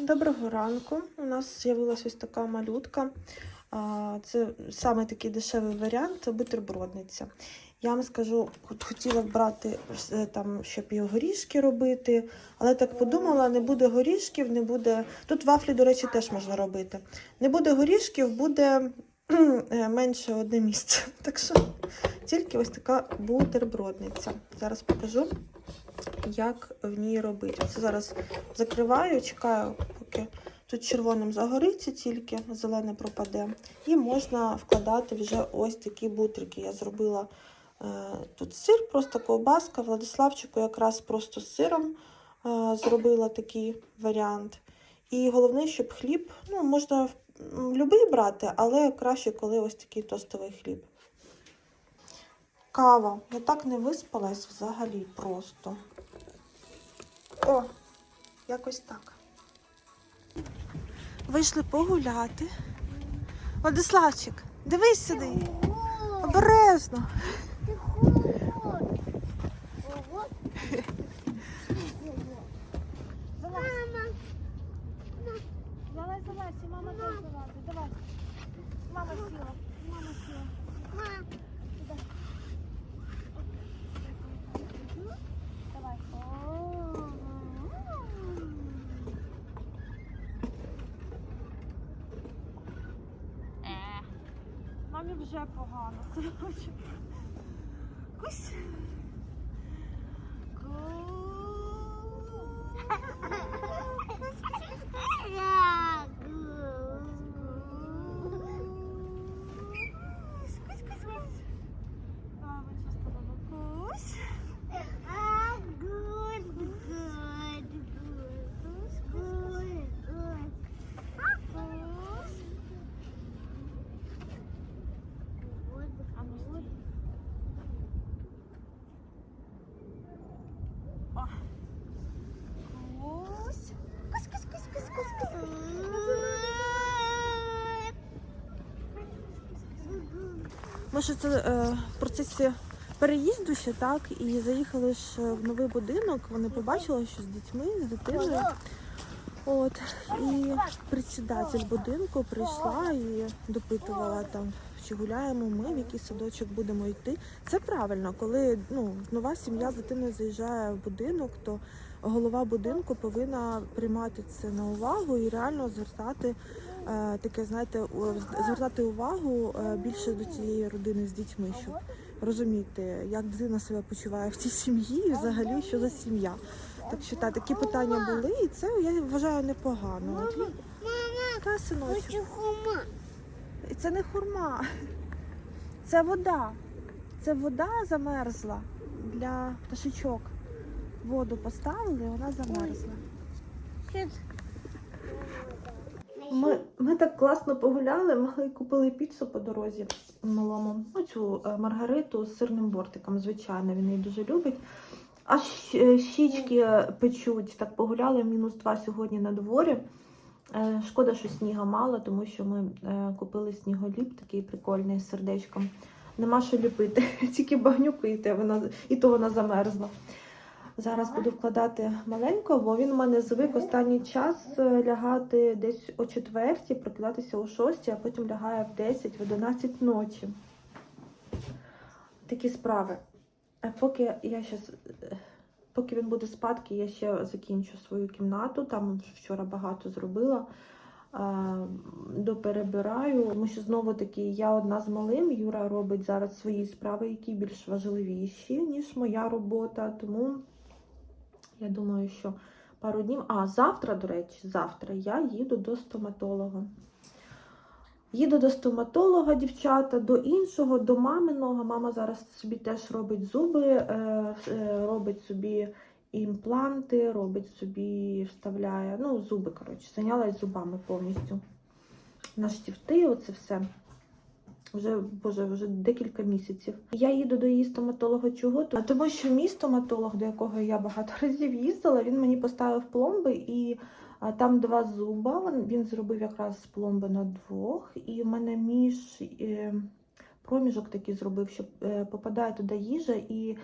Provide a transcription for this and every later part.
Доброго ранку. У нас з'явилася ось така малютка. Це саме такий дешевий варіант бутербродниця. Я вам скажу, от хотіла б брати е, там, щоб і горішки робити, але так подумала, не буде горішків, не буде. Тут вафлі, до речі, теж можна робити. Не буде горішків, буде е, менше одне місце. Так що тільки ось така бутербродниця. Зараз покажу, як в ній робити. Це зараз закриваю, чекаю, поки тут червоним загориться, тільки зелене пропаде. І можна вкладати вже ось такі бутрики. Я зробила е, тут сир, просто ковбаска. Владиславчику якраз просто з сиром е, зробила такий варіант. І головне, щоб хліб, ну, можна любий брати, але краще, коли ось такий тостовий хліб. Кава. Я так не виспалась взагалі просто. О, якось так. Вийшли погуляти. Владиславчик, дивись сюди. Обережно. Давай залазь, и мама тоже залазит. Давай. Мама села. 唉哟我去 Ми ще це е, в процесі переїзду ще так, і заїхали ж в новий будинок. Вони побачили, що з дітьми, з дитиною. От і председатель будинку прийшла і допитувала там, чи гуляємо ми, в який садочок будемо йти. Це правильно, коли ну нова сім'я з дитиною заїжджає в будинок, то голова будинку повинна приймати це на увагу і реально звертати е, таке, знаєте, звертати увагу е, більше до цієї родини з дітьми, щоб розуміти, як дитина себе почуває в цій сім'ї, і взагалі що за сім'я. Так що так, такі питання були, і це я вважаю непогано. Та, синочок. І це не хурма, це вода. Це вода замерзла для пташечок. Воду поставили, і вона замерзла. Ми, ми так класно погуляли, ми купили піцу по дорозі малому. Оцю е, маргариту з сирним бортиком, звичайно, він її дуже любить. А щ- е, щічки печуть. Так погуляли мінус два сьогодні на дворі. Е, Шкода, що сніга мало, тому що ми е, купили сніголіп, такий прикольний з сердечком. Нема що ліпити, тільки багнюку і те вона і то вона замерзла. Зараз буду вкладати маленького, бо він у мене звик останній час е, лягати десь о четвертій, прокидатися о шостій, а потім лягає в 10, в 11 ночі. Такі справи. А поки я щас, е, поки він буде спадки, я ще закінчу свою кімнату. Там вчора багато зробила. Доперебираю, тому що знову таки я одна з малим. Юра робить зараз свої справи, які більш важливіші, ніж моя робота. Тому я думаю, що пару днів. А завтра, до речі, завтра я їду до стоматолога. Їду до стоматолога, дівчата, до іншого, до маминого. Мама зараз собі теж робить зуби, е, е, робить собі імпланти, робить собі, вставляє, ну, зуби, коротше, зайнялась зубами повністю. На штифти, оце все. Вже, боже, вже декілька місяців. Я їду до її стоматолога чого? То- Тому що мій стоматолог, до якого я багато разів їздила, він мені поставив пломби і а, там два зуба. Він, зробив якраз пломби на двох. І в мене між е, проміжок такий зробив, що е, попадає туди їжа і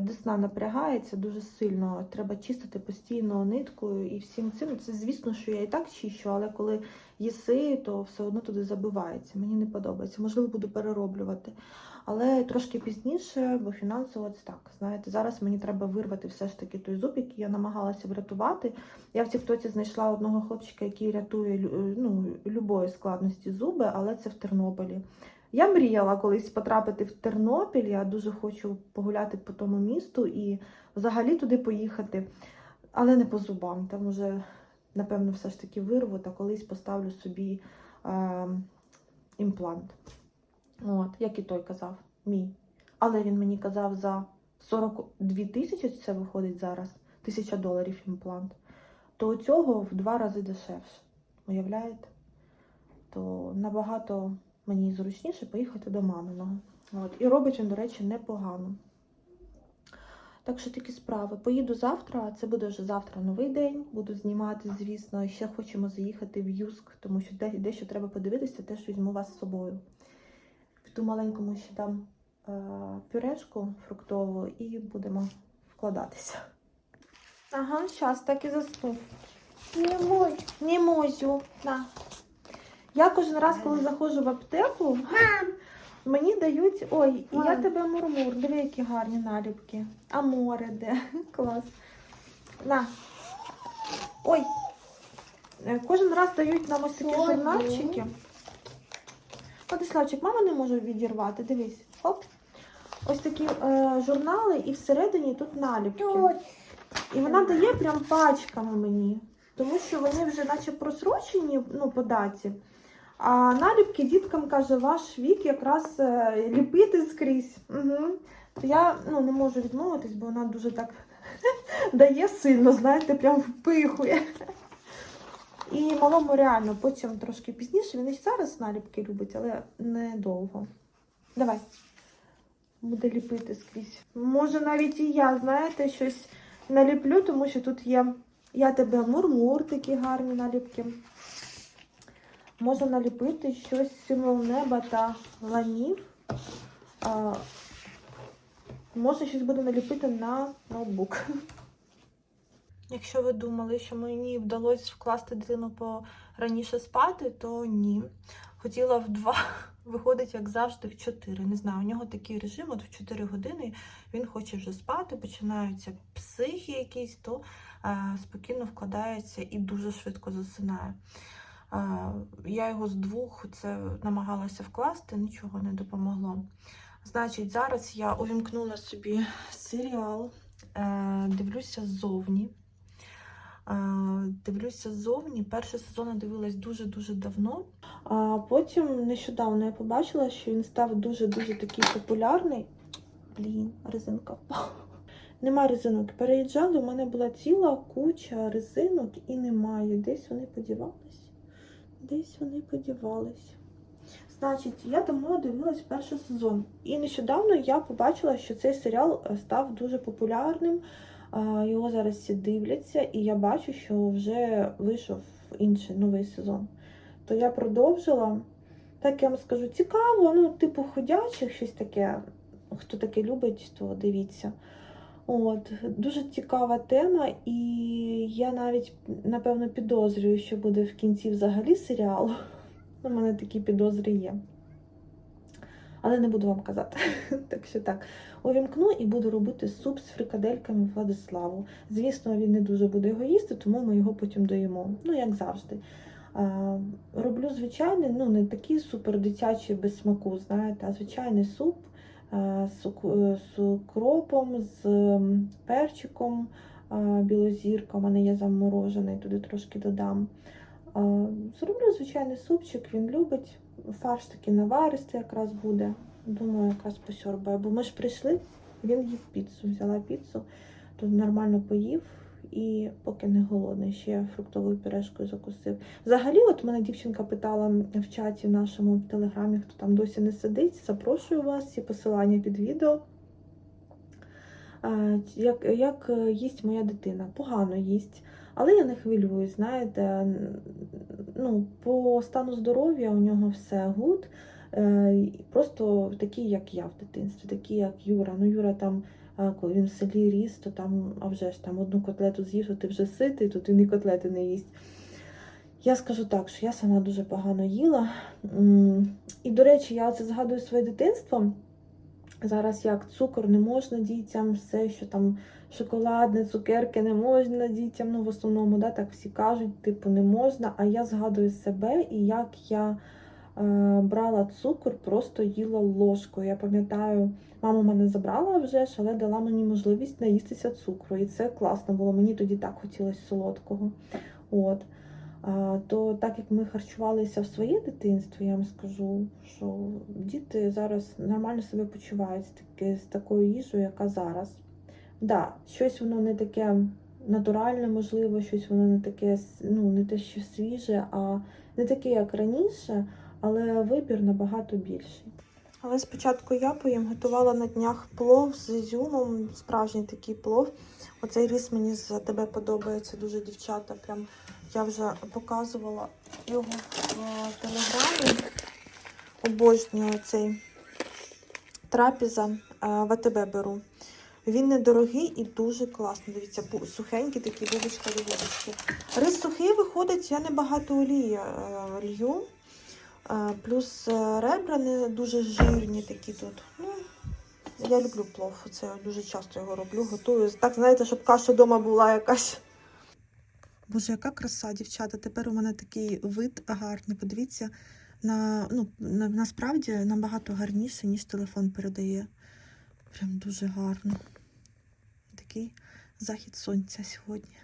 Десна напрягається дуже сильно, треба чистити постійно ниткою і всім цим. Це звісно, що я і так чищу, але коли їси, то все одно туди забивається. Мені не подобається. Можливо, буду перероблювати. Але трошки пізніше, бо фінансово це так. Знаєте, зараз мені треба вирвати все ж таки той зуб, який я намагалася врятувати. Я в Тіктоці знайшла одного хлопчика, який рятує ну, любої складності зуби, але це в Тернополі. Я мріяла колись потрапити в Тернопіль. Я дуже хочу погуляти по тому місту і взагалі туди поїхати, але не по зубам. Там уже, напевно, все ж таки вирву та колись поставлю собі е, імплант. От, як і той казав, мій. Але він мені казав за 42 тисячі, це виходить зараз, тисяча доларів імплант. То цього в два рази дешевше. Уявляєте? То набагато мені зручніше поїхати до маминого. От. І робить він, до речі, непогано. Так що такі справи. Поїду завтра, це буде вже завтра новий день. Буду знімати, звісно. І ще хочемо заїхати в Юск, тому що дещо треба подивитися, теж візьму вас з собою. Ту маленькому ще дам е, пюрешку фруктову і будемо вкладатися. Ага, зараз так і заснув. Не можу. Не можу. На. Я кожен раз, коли заходжу в аптеку, мені дають. Ой, і я тебе мурмур. Диви, які гарні наліпки. А море де? Клас. На. Ой. Е, Кожен раз дають нам ось такі журнальчики. Владиславчик, мама не може відірвати. Дивись. Хоп. Ось такі е, журнали, і всередині тут наліпки. І вона дає прям пачками мені, тому що вони вже наче просрочені ну, по даті. А наліпки діткам каже, ваш вік якраз е, ліпити скрізь. Угу. Я ну, не можу відмовитись, бо вона дуже так дає сильно, знаєте, прям впихує. І малому реально, потім трошки пізніше, він і зараз наліпки любить, але недовго. Давай. Буде ліпити скрізь. Може, навіть і я, знаєте, щось наліплю, тому що тут є я тебе мурмур, такі гарні наліпки. Можу наліпити щось символ неба та ланів. А, може, щось буду наліпити на ноутбук. Якщо ви думали, що мені вдалося вкласти дитину раніше спати, то ні. Хотіла в два, виходить, як завжди, в 4. Не знаю, у нього такий режим, от в 4 години він хоче вже спати, починаються психи якісь, то е, спокійно вкладається і дуже швидко засинає. Я його з двох це намагалася вкласти, нічого не допомогло. Значить, зараз я увімкнула собі серіал, е, дивлюся ззовні. Е, Дивлюся ззовні. Перший сезон я дивилась дуже-дуже давно. А потім нещодавно я побачила, що він став дуже-дуже такий популярний. Блін, резинка впала. Нема резинок. Переїжджали, у мене була ціла куча резинок і немає. Десь вони подівались. Десь вони подівались. Значить, я давно дивилась перший сезон. І нещодавно я побачила, що цей серіал е, став дуже популярним. Його зараз всі дивляться, і я бачу, що вже вийшов інший новий сезон. То я продовжила. Так я вам скажу, цікаво, ну, типу ходячих, щось таке. Хто таке любить, то дивіться. От, дуже цікава тема, і я навіть, напевно, підозрюю, що буде в кінці взагалі серіалу. У мене такі підозри є. Але не буду вам казати. так що так. Увімкну і буду робити суп з фрикадельками Владиславу. Звісно, він не дуже буде його їсти, тому ми його потім доїмо. Ну, як завжди. Роблю звичайний, ну, не такий супер дитячий без смаку, знаєте, а звичайний суп з е, з укропом, з перчиком, е, білозірка, у мене є заморожений, туди трошки додам. Е, Зроблю звичайний супчик, він любить. Фарш такий наваристий якраз буде. Думаю, якраз посьорбає. Бо ми ж прийшли, він їв піцу, взяла піцу, тут нормально поїв і поки не голодний, ще фруктовою пюрешкою закусив. Взагалі, от мене дівчинка питала в чаті в нашому в телеграмі, хто там досі не сидить. Запрошую вас, всі посилання під відео. Як, як е, їсть моя дитина? Погано їсть. Але я не хвилююсь, знаєте, ну, по стану здоров'я у нього все гуд. Е, Просто такий, як я в дитинстві, такий, як Юра. Ну, Юра там коли він в селі ріс, то там, а вже ж там одну котлету з'їв, то ти вже ситий, то ти ні котлети не їсть. Я скажу так, що я сама дуже погано їла. І, до речі, я це згадую своє дитинство. Зараз як цукор не можна дітям, все, що там шоколадне, цукерки не можна дітям. Ну, в основному, да, так всі кажуть, типу, не можна. А я згадую себе і як я брала цукор, просто їла ложкою. Я пам'ятаю, мама мене забрала вже але дала мені можливість наїстися цукру. І це класно було. Мені тоді так хотілося солодкого. От. То так як ми харчувалися в своє дитинство, я вам скажу, що діти зараз нормально себе почувають з такою їжею, яка зараз. Да, щось воно не таке натуральне, можливо, щось воно не таке, ну, не те, що свіже, а не таке, як раніше, але вибір набагато більший. Але спочатку я поїм готувала на днях плов з ізюмом, справжній такий плов. Оцей рис мені за тебе подобається дуже, дівчата. Прям я вже показувала його в телеграмі. Обожнюю цей трапіза е, в АТБ беру. Він недорогий і дуже класний. Дивіться, бу- сухенький такий бубочка бубочки. Рис сухий виходить, я небагато олії е, лью. Плюс е, ребра не дуже жирні такі тут. Ну, я люблю плов. Це дуже часто його роблю, готую. Так, знаєте, щоб каша вдома була якась. Боже, яка краса, дівчата. Тепер у мене такий вид гарний. Подивіться, на, ну, на, насправді набагато гарніше, ніж телефон передає. Прям дуже гарно. Такий захід сонця сьогодні.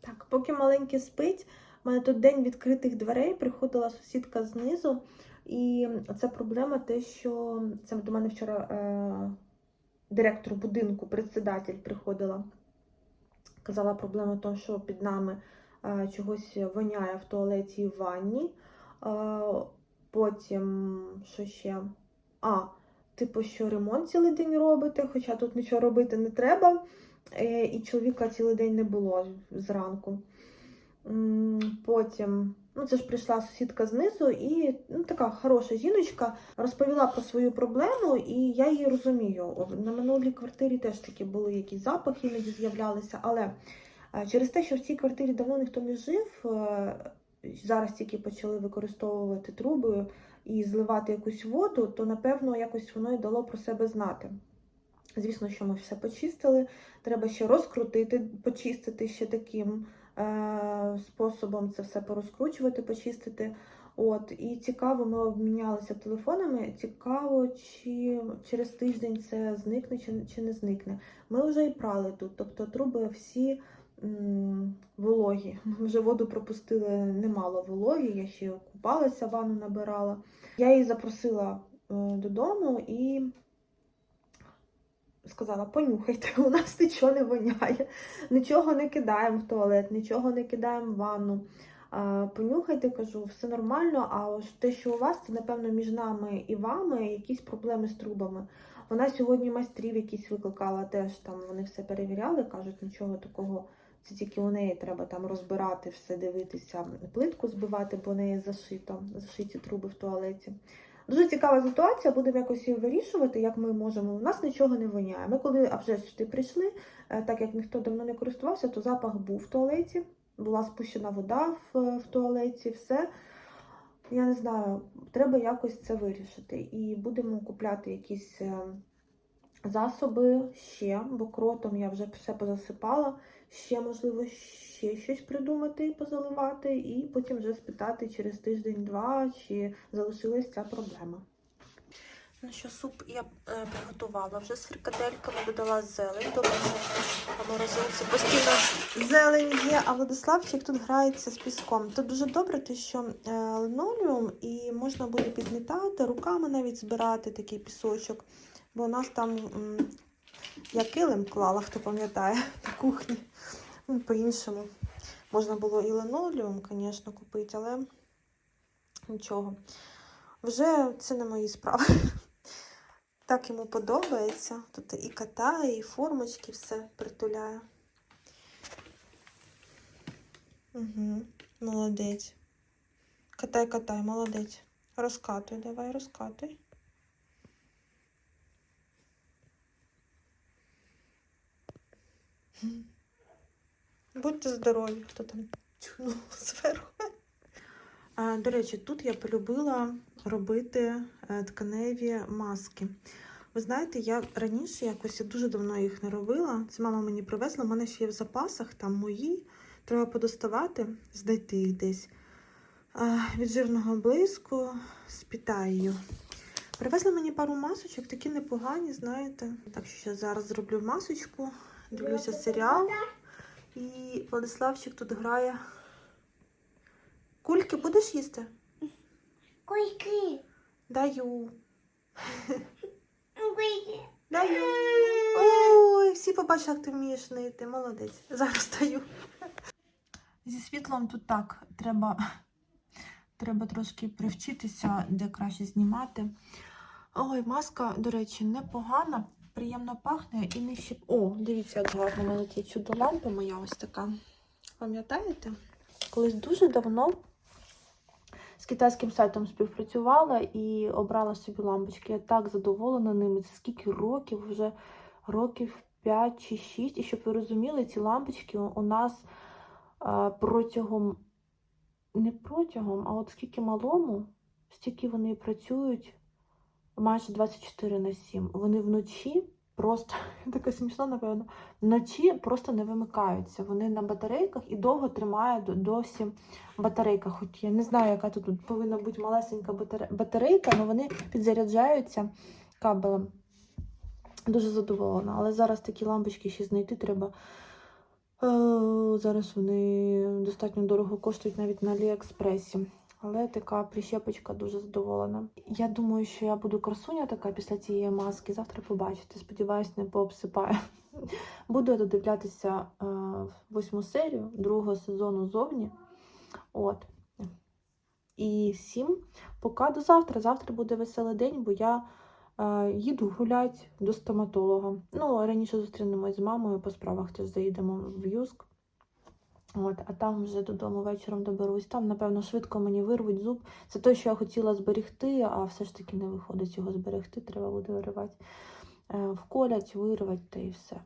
Так, поки маленький спить, у мене тут день відкритих дверей, приходила сусідка знизу. І це проблема те, що це до мене вчора е, директор будинку, председатель приходила. Казала проблема в тому, що під нами е, чогось воняє в туалеті і в ванні. Е, потім, що ще? А, типу, що ремонт цілий день робите, хоча тут нічого робити не треба. Е, і чоловіка цілий день не було зранку. Потім, ну це ж прийшла сусідка знизу, і ну, така хороша жіночка розповіла про свою проблему, і я її розумію. На минулій квартирі теж такі були якісь запахи, іноді з'являлися, але е, через те, що в цій квартирі давно ніхто не жив, е, зараз тільки почали використовувати труби і зливати якусь воду, то напевно якось воно і дало про себе знати. Звісно, що ми все почистили. Треба ще розкрутити, почистити ще таким способом це все порозкручувати, почистити. От, і цікаво, ми обмінялися телефонами. Цікаво, чи через тиждень це зникне чи, чи не зникне. Ми вже і прали тут, тобто труби всі м, вологі. Ми вже воду пропустили немало вологі. Я ще купалася, ванну набирала. Я її запросила е, додому і сказала: понюхайте, у нас нічого не воняє, нічого не кидаємо в туалет, нічого не кидаємо в ванну. Понюхайте, кажу, все нормально. А те, що у вас, це напевно між нами і вами якісь проблеми з трубами. Вона сьогодні майстрів якісь викликала, теж там вони все перевіряли, кажуть, нічого такого. Це тільки у неї треба там розбирати все, дивитися, плитку збивати, бо у неї зашито, зашиті труби в туалеті. Дуже цікава ситуація, будемо якось її вирішувати, як ми можемо. У нас нічого не воняє. Ми коли а вже сюди прийшли, е, так як ніхто давно не користувався, то запах був в туалеті, була спущена вода в, в туалеті, все. Я не знаю, треба якось це вирішити. І будемо купляти якісь е, засоби ще, бо кротом я вже все позасипала. Ще, можливо, ще щось придумати і позаливати, і потім вже спитати через тиждень-два, чи залишилась ця проблема. Ну що, суп я е, приготувала вже з фрикадельками, додала зелень. Що в морозилці постійно зелень є, а Владиславчик тут грається з піском. Тут дуже добре, те, що е, линолеум і можна буде підмітати, руками навіть збирати такий пісочок. Бо у нас там я килим клала, хто пам'ятає, на кухні. Ну, по-іншому. Можна було і линолеум, звісно, купити, але нічого. Вже це не мої справи. Так йому подобається. Тут і катає, і формочки все притуляє. Угу, молодець. Катай, катай, молодець. Розкатуй, давай, розкатуй. Будьте здорові, хто там чухнув зверху. До речі, тут я полюбила робити е, тканеві маски. Ви знаєте, я раніше якось я дуже давно їх не робила. Це мама мені привезла. У мене ще є в запасах, там мої. Треба подоставати, знайти їх десь. Від жирного блиску з Пітаєю. Привезли мені пару масочок, такі непогані, знаєте. Так що зараз зроблю масочку, дивлюся серіал. І Владиславчик тут грає. Кульки будеш їсти? Кульки. Даю. Кульки. Даю. Ой, всі побачили, як ти вмієш нити. Молодець. Зараз даю. Зі світлом тут так. Треба, треба трошки привчитися, де краще знімати. Ой, маска, до речі, непогана, приємно пахне і не щеп... О, дивіться, як гарно мене чудо лампа моя ось така. Пам'ятаєте? Колись дуже давно з китайським сайтом співпрацювала і обрала собі лампочки. Я так задоволена ними. Це скільки років, вже років 5 чи 6. І щоб ви розуміли, ці лампочки у нас протягом, не протягом, а от скільки малому, стільки вони працюють майже 24 на 7. Вони вночі просто, таке смішно, напевно, вночі просто не вимикаються. Вони на батарейках і довго тримає до- досі батарейка. Хоч я не знаю, яка тут, тут повинна бути малесенька батарейка, але вони підзаряджаються кабелем. Дуже задоволена. Але зараз такі лампочки ще знайти треба. Е, Зараз вони достатньо дорого коштують навіть на Аліекспресі. Але така прищепочка дуже задоволена. Я думаю, що я буду красуня така після цієї маски. Завтра побачите. Сподіваюсь, не пообсипаю. Буду я додивлятися е, восьму серію другого сезону зовні. От. І всім пока до завтра. Завтра буде веселий день, бо я е, їду гуляти до стоматолога. Ну, раніше зустрінемось з мамою по справах, теж заїдемо в Юск. От, а там вже додому вечором доберусь. Там, напевно, швидко мені вирвуть зуб. Це те, що я хотіла зберегти, а все ж таки не виходить його зберегти, треба буде виривати. Е, Вколять, вирвати та і все.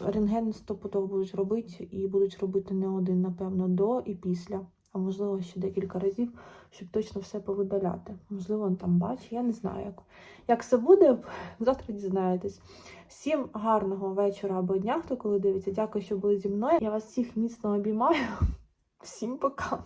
Рентген стопудов будуть робити, і будуть робити не один, напевно, до і після. А можливо, ще декілька разів, щоб точно все повидаляти. Можливо, він там бачить, я не знаю, як, як це буде, завтра дізнаєтесь. Всім гарного вечора або дня, хто коли дивиться. Дякую, що були зі мною. Я вас всіх міцно обіймаю. Всім пока.